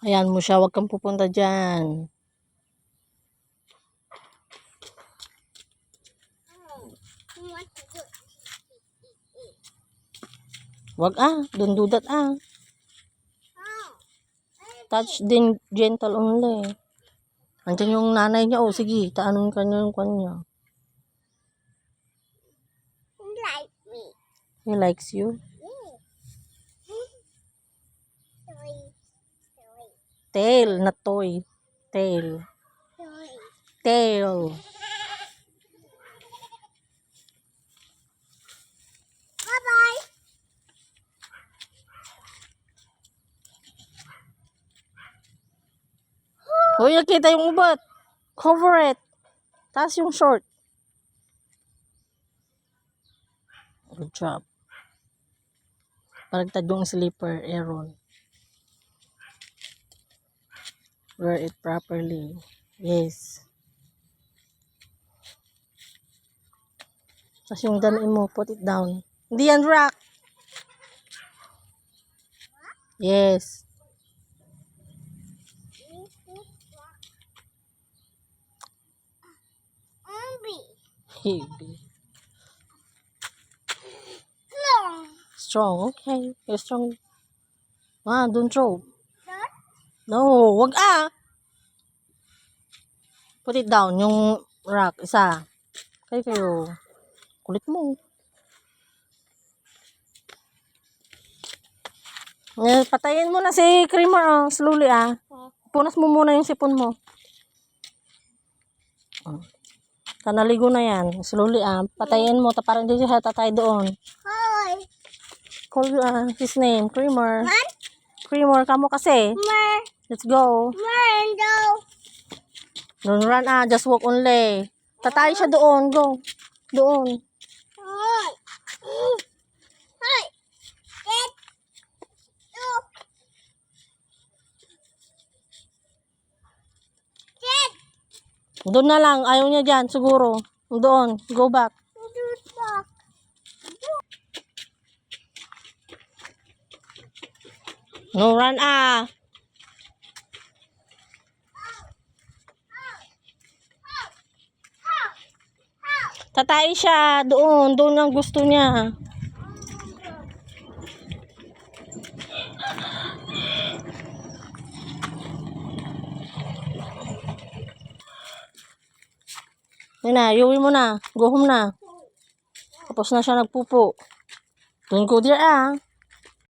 Ayan mo siya, huwag kang pupunta dyan. Huwag ah, don't do that ah. Touch din gentle only. Andiyan yung nanay niya, oh sige, taanong ka niya yung kanya. He like me. He likes you. Yeah. Toy. Toy. Tail, not toy. Tail. Tail. Bye-bye. Uy, nakita yung ubat. Cover it. Taas yung short. Good job. Paragtad yung slipper, Aaron. Wear it properly. Yes. Tapos yung damiin mo, put it down. Hindi yan rock. Yes. Heavy. Long. Strong. Okay. You're strong. Ah, don't throw. No, wag ah. Put it down, yung rock, isa. Kayo kayo. Kulit mo. Eh, patayin mo na si Creamer, oh. Slowly, ah. Punas mo muna yung sipon mo. Kanaligo na yan. Slowly, ah. Patayin mo, ta parang hindi siya tatay doon. Hi. Call uh, his name, Creamer. Man. Creamer, kamo kasi. Mer. Let's go. Mando. Don't run ah, just walk only. Tatay siya doon, go. Doon. Doon na lang, ayaw niya dyan, siguro. Doon, go back. No run ah. Tatay siya, doon, doon ang gusto niya. Yan na, iuwi mo na. Go home na. Tapos na siya nagpupo. Don't go there ah.